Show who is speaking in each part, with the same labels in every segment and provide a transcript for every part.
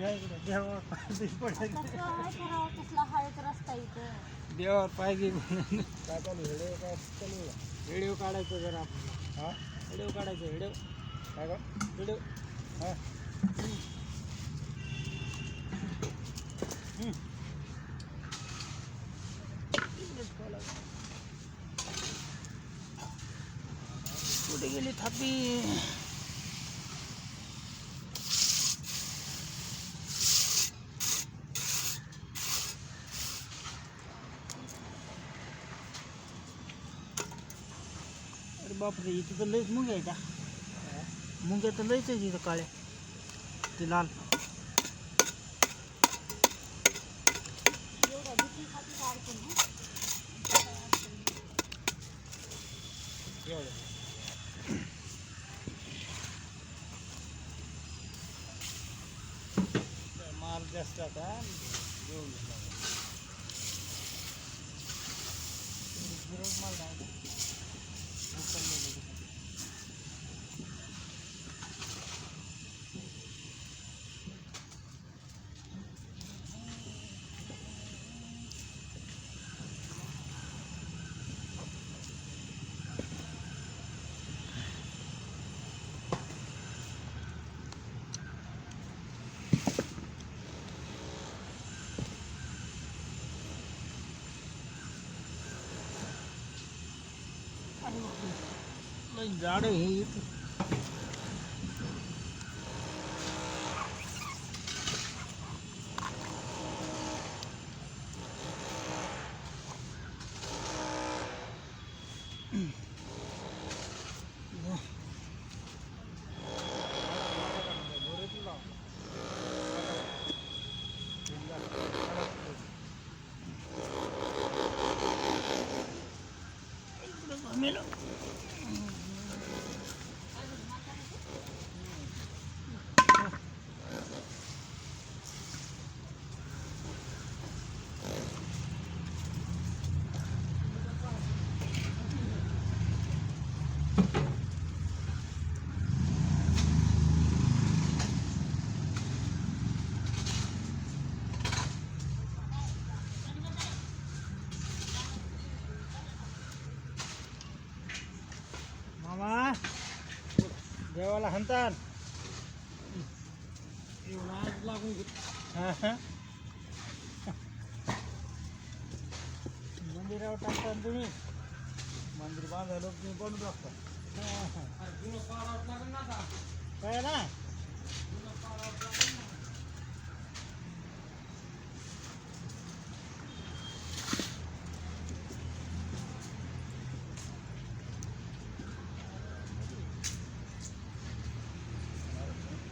Speaker 1: देवावर पाहिजे
Speaker 2: काय करावं कसला रस्ता इथं
Speaker 1: देवावर पाहिजे काय चालू व्हिडिओ काय चालू व्हिडिओ काढायचं जरा आपण व्हिडिओ काढायचं व्हिडिओ काय का व्हिडिओ हां कुठे गेली थापी? बापरे इथे तर लईच मुंग्या आहे का मुंग्या तर लईच आहे इथं काळ्या. ते लाल. माल जास्त आता. घेऊन माल नाही लय झाड आहे हे इथं. इकडं घमेलं. मामा देवाला हाणतात लागून मंदिरावर टाकता ना तुम्ही मंदिर बांधायला तुम्ही बनवू लागता काय ना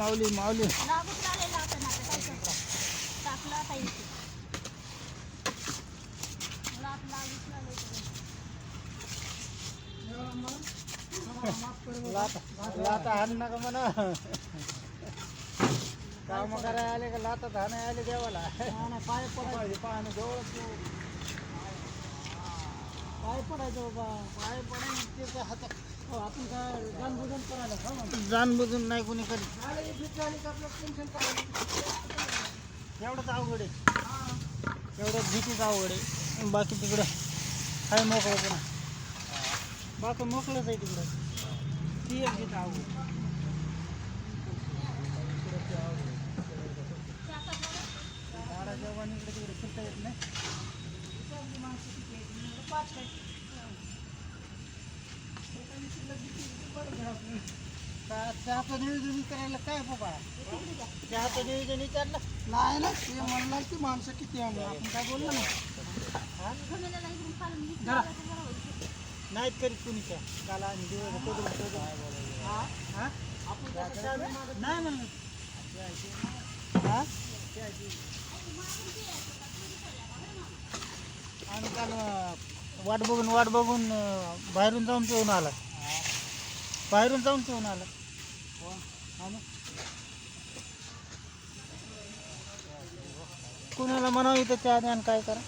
Speaker 1: माऊली माऊली. माऊली
Speaker 2: लागून आलेला आता ना आता काय करतो टाकला आता इथे लाट लागूच लागले
Speaker 1: लात लात हाण नका म्हणा. काम करायला आले का लातात हाणाय आले देवाला? पाय पडायचे पायाने जवळ पाय पडायचं बाबा. पाय पडायचं हातात हो, आपण काय जानबुजून करायला जानबुजून नाही कोणी करीत. एवढंच अवघड आहे. एवढं भीतीच अवघड आहे. बाकी तिकडं आहे मोकळं पुन्हा. बाकी मोकळंच आहे तिकडं. ती एक भीती अवघड मला जेवण इकडे तिकडे फिरता येत नाही
Speaker 2: पाच आहे.
Speaker 1: का- चहाचं नियोजन करायला काय बाबा? चहाचं नियोजन विचारलं
Speaker 3: नाही ना ते म्हणणार की माणसं किती आहे आपण काय बोललो ना
Speaker 1: नाहीत करीत कुणी त्या काल आणि दिवस
Speaker 3: हा?
Speaker 1: हा? नाही म्हणलं आणि काल वाट बघून वाट बघून बाहेरून जाऊन पिऊन आला. बाहेरून जाऊन पिऊन आला? कुणाला म्हणावं इथं द्या आणि काय करा?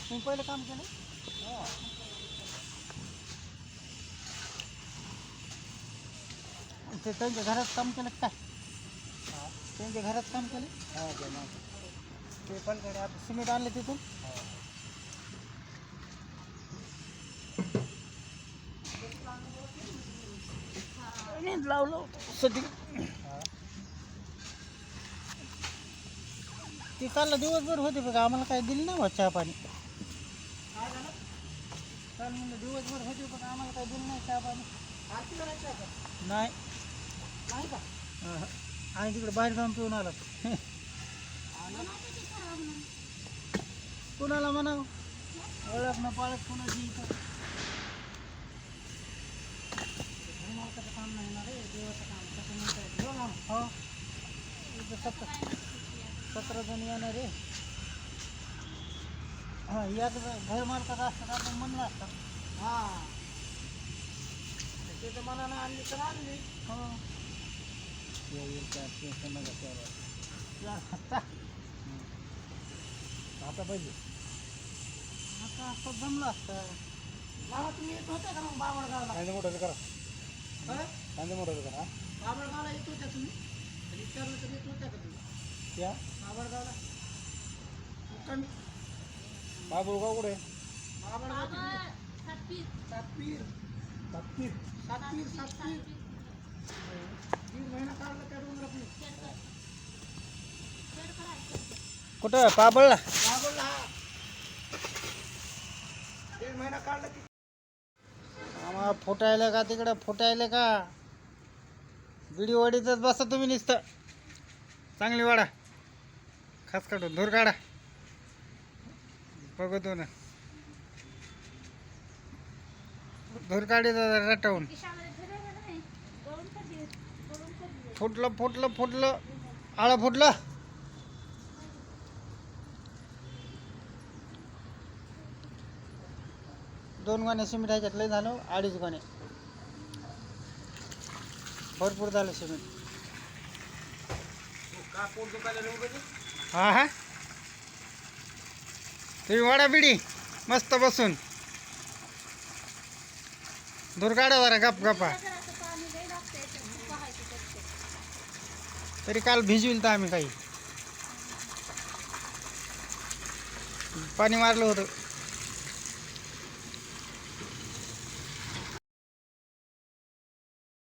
Speaker 1: तुम्ही पहिलं काम केलं? ते त्यांच्या घरात काम केलं का? काय त्यांच्या घरात काम केलं? ते पलकडे आता सिमेंट आणले तिथून? आणि लावलं होतं ती काल दिवसभर होते बघा आम्हाला काय दिली नाही बा चहा पाणी. काल म्हणलं दिवसभर होते पण आम्हाला काय दिलं नाही चहा पाणी. नाही.
Speaker 3: का
Speaker 1: आणि तिकडे बाहेर जाऊन पिऊन आला.
Speaker 2: ते खरं म्हणून.
Speaker 1: कुणाला म्हणावं? ओळख न पाळत कुणाची इथं
Speaker 3: काम नाही ना रे देवाचं काम कसं म्हणता हो ना?
Speaker 1: हो इथं सतरा सतरा जण येणार रे हां याच घर मालकाचं असतं आपण म्हणलं असतं
Speaker 3: हा ते तर मनानं आणली तर आणली
Speaker 1: हो या, आता
Speaker 3: पाहिजे.
Speaker 1: आता असं जमलं असतं.
Speaker 3: मामा तुम्ही येत होते का मग बाबळगावला
Speaker 1: कांदे मोठं करा. कांदे मोठं
Speaker 3: बाबळगावला येत होत्या तुम्ही? विचारलं तर येत होत्या का तुम्ही?
Speaker 1: त्या
Speaker 3: बाबळगावला. मुक्कामी
Speaker 1: बाबूगाव कुठे?
Speaker 3: बाबळगाव
Speaker 2: बाबा, सातपीर.
Speaker 3: सातपीर.
Speaker 1: सातपीर.
Speaker 3: सातपीर सातपीर
Speaker 2: सातपीर.
Speaker 3: दीड महिना काढला त्या डोंगरात मी
Speaker 2: शेरकर. शेरकर आहे, शेरकर.
Speaker 1: कुठं? पाबळला
Speaker 3: बाबळला. हा दीड महिना काढला की
Speaker 1: आम्हाला फुटायला का तिकडं? फुटायला का? बिडी वाडीतच बसा तुम्ही निसतं. चांगली वाडा खास काढून धूर काढा. बघतो ना. धूर काढी रटावून. फुटलं फुटलं फुटलं. आळं फुटलं? दोन गाणे सिमेंट ह्याच्यात लय झालं अडीच गाणे. भरपूर झालं सिमेंट. हा हा. तुम्ही वाडा बिडी मस्त बसून. दूर काढा जरा गप गपा. तरी काल भिजविल तर आम्ही काही. पाणी मारलं होतं.